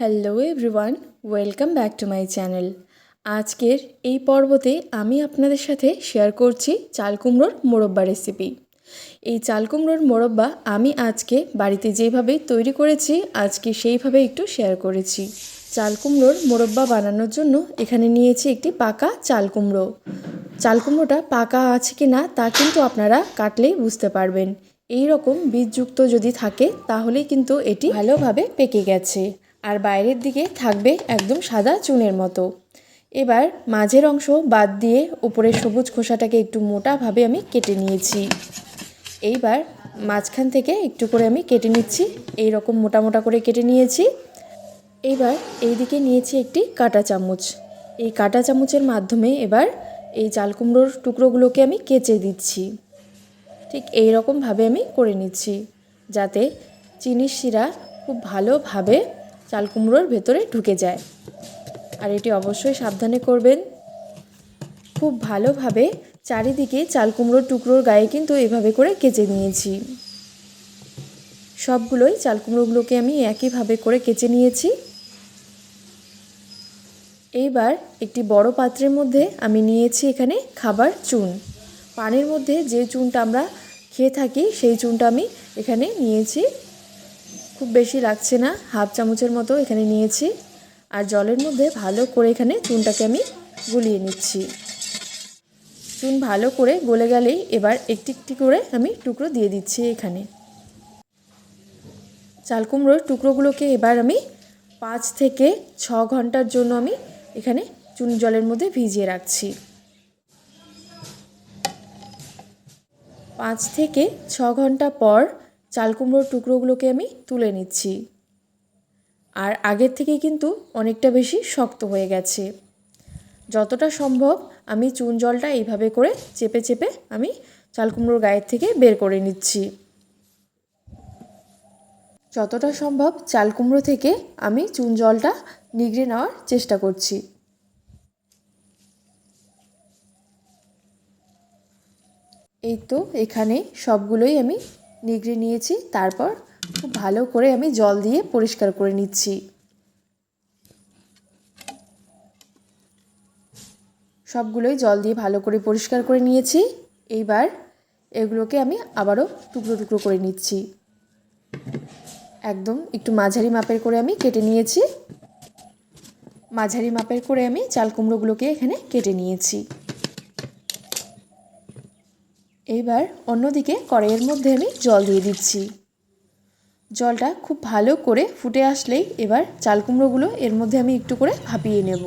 Hello everyone welcome back to my channel আজকের এই পর্বতে আমি আপনাদের সাথে শেয়ার করছি চাল কুমড়োর মোরব্বা রেসিপি এই চাল কুমড়োর মোরব্বা আমি আজকে বাড়িতে যেভাবে তৈরি করেছি, আজকে সেইভাবে একটু শেয়ার করেছি। চাল কুমড়োর মোরব্বা বানানোর জন্য এখানে নিয়েছি একটি পাকা চাল কুমড়ো। পাকা আছে কি না তা কিন্তু আপনারা কাটলেই বুঝতে পারবেন। এই রকম বীজযুক্ত যদি থাকে, তাহলেই কিন্তু এটি ভালোভাবে পেকে গেছে। আর বাইরের দিকে থাকবে একদম সাদা চুনের মতো। এবার মাঝের অংশ বাদ দিয়ে উপরের সবুজ খোসাটাকে একটু মোটাভাবে আমি কেটে নিয়েছি। এইবার মাঝখান থেকে একটু করে আমি কেটে নিচ্ছি এই রকম মোটা মোটা করে কেটে নিয়েছি। এইবার এইদিকে নিয়েছি একটি কাটা চামচ। এই কাটা চামচের মাধ্যমে এবার এই চাল কুমড়োর টুকরোগুলোকে আমি কেচে দিচ্ছি। ঠিক এই রকমভাবে আমি করে নিচ্ছি, যাতে চিনির শিরা খুব ভালোভাবে চাল কুমড়োর ভেতরে ঢুকে যায়। আর এটি অবশ্যই সাবধানে করবেন। খুব ভালোভাবে চারিদিকে চাল কুমড়োর টুকরোর গায়ে কিন্তু এভাবে করে কেচে নিয়েছি। সবগুলোই চাল কুমড়োগুলোকে আমি একইভাবে করে কেচে নিয়েছি। এইবার একটি বড় পাত্রের মধ্যে আমি নিয়েছি এখানে খাবার চুন। পানির মধ্যে যে চুনটা আমরা খেয়ে থাকি, সেই চুনটা আমি এখানে নিয়েছি। খুব বেশি লাগছে না। হাফ চামচের মতো এখানে নিয়েছি। আর জলের মধ্যে ভালো করে এখানে চুনটাকে আমি গুলিয়ে নিচ্ছি। চুন ভালো করে গলে গেলেই এবার একটি একটি করে আমি টুকরো দিয়ে দিচ্ছি এখানে। চাল কুমড়োর টুকরোগুলোকে এবার আমি পাঁচ থেকে ছ ঘণ্টার জন্য আমি এখানে চুন জলের মধ্যে ভিজিয়ে রাখছি। পাঁচ থেকে ছ ঘণ্টা পর চাল কুমড়োর টুকরোগুলোকে আমি তুলে নিচ্ছি। আর আগের থেকে কিন্তু অনেকটা বেশি শক্ত হয়ে গেছে। যতটা সম্ভব আমি চুন জলটা এইভাবে করে চেপে চেপে আমি চাল কুমড়োর গায়ের থেকে বের করে নিচ্ছি। যতটা সম্ভব চাল কুমড়ো থেকে আমি চুন জলটা নিগড়ে নেওয়ার চেষ্টা করছি। এই তো এখানে সবগুলোই আমি নিগড়ে নিয়েছি, তারপর খুব ভালো করে আমি জল দিয়ে পরিষ্কার করে নিচ্ছি। সবগুলোই জল দিয়ে ভালো করে পরিষ্কার করে নিয়েছি। এইবার এগুলোকে আমি আবারও টুকরো টুকরো করে নিচ্ছি। একদম একটু মাঝারি মাপের করে আমি কেটে নিয়েছি। মাঝারি মাপের করে আমি চাল কুমড়োগুলোকে এখানে কেটে নিয়েছি। এইবার অন্যদিকে কড়াইয়ের মধ্যে আমি জল দিয়ে দিচ্ছি। জলটা খুব ভালো করে ফুটে আসলেই এবার চাল কুমড়োগুলো এর মধ্যে আমি একটু করে ভাপিয়ে নেব।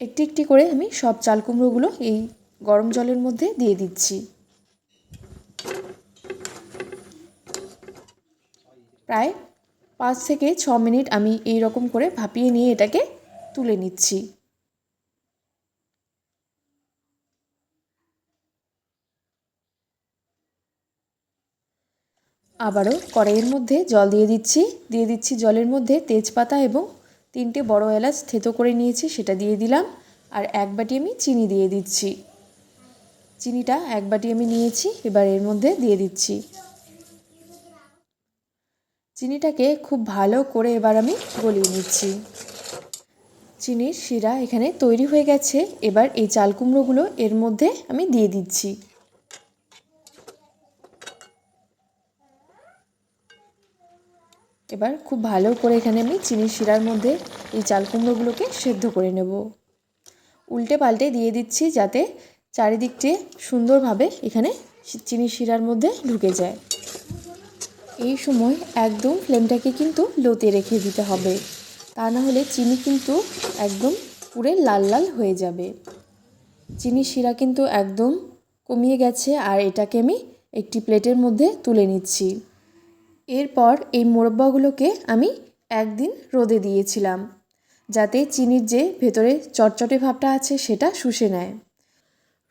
একটি একটি করে আমি সব চাল কুমড়োগুলো এই গরম জলের মধ্যে দিয়ে দিচ্ছি। প্রায় পাঁচ থেকে ছ মিনিট আমি এই রকম করে ভাপিয়ে নিয়ে এটাকে তুলে নিচ্ছি। আবারও কড়াইয়ের মধ্যে জল দিয়ে দিচ্ছি। দিয়ে দিচ্ছি জলের মধ্যে তেজপাতা এবং তিনটে বড় এলাচ থেতো করে নিয়েছি, সেটা দিয়ে দিলাম। আর এক বাটি আমি চিনি দিয়ে দিচ্ছি। চিনিটা এক বাটি আমি নিয়েছি, এবার এর মধ্যে দিয়ে দিচ্ছি। চিনিটাকে খুব ভালো করে এবার আমি গলিয়ে নিচ্ছি। চিনির শিরা এখানে তৈরি হয়ে গেছে। এবার এই চাল কুমড়োগুলো এর মধ্যে আমি দিয়ে দিচ্ছি। এবার খুব ভালো করে এখানে আমি চিনির শিরার মধ্যে এই চাল কুমড়োগুলোকে সেদ্ধ করে নেব। উল্টে পাল্টে দিয়ে দিচ্ছি যাতে চারিদিকটি সুন্দরভাবে এখানে চিনির শিরার মধ্যে ঢুকে যায়। এই সময় একদম ফ্লেমটাকে কিন্তু লোতে রেখে দিতে হবে। তা না হলে চিনি কিন্তু একদম পুরে লাল লাল হয়ে যাবে। চিনির শিরা কিন্তু একদম কমিয়ে গেছে আর এটাকে আমি একটি প্লেটের মধ্যে তুলে নিচ্ছি। এরপর এই মোরব্বাগুলোকে আমি একদিন রোদে দিয়েছিলাম, যাতে চিনির যে ভেতরে চটচটে ভাবটা আছে সেটা শুষে নেয়।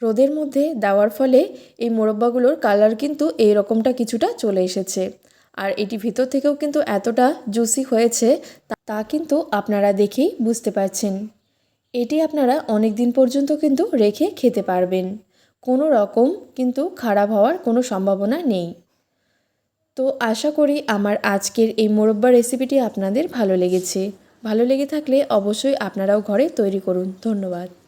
রোদের মধ্যে দেওয়ার ফলে এই মোরব্বাগুলোর কালার কিন্তু এই রকমটা কিছুটা চলে এসেছে। আর এটি ভিতর থেকেও কিন্তু এতটা জুসি হয়েছে, তা কিন্তু আপনারা দেখেই বুঝতে পারছেন। এটি আপনারা অনেক দিন পর্যন্ত কিন্তু রেখে খেতে পারবেন। কোনো রকম কিন্তু খারাপ হওয়ার কোনো সম্ভাবনা নেই। তো আশা করি আমার আজকের এই মোরব্বা রেসিপিটি আপনাদের ভালো লেগেছে। ভালো লেগে থাকলে অবশ্যই আপনারাও ঘরে তৈরি করুন। ধন্যবাদ।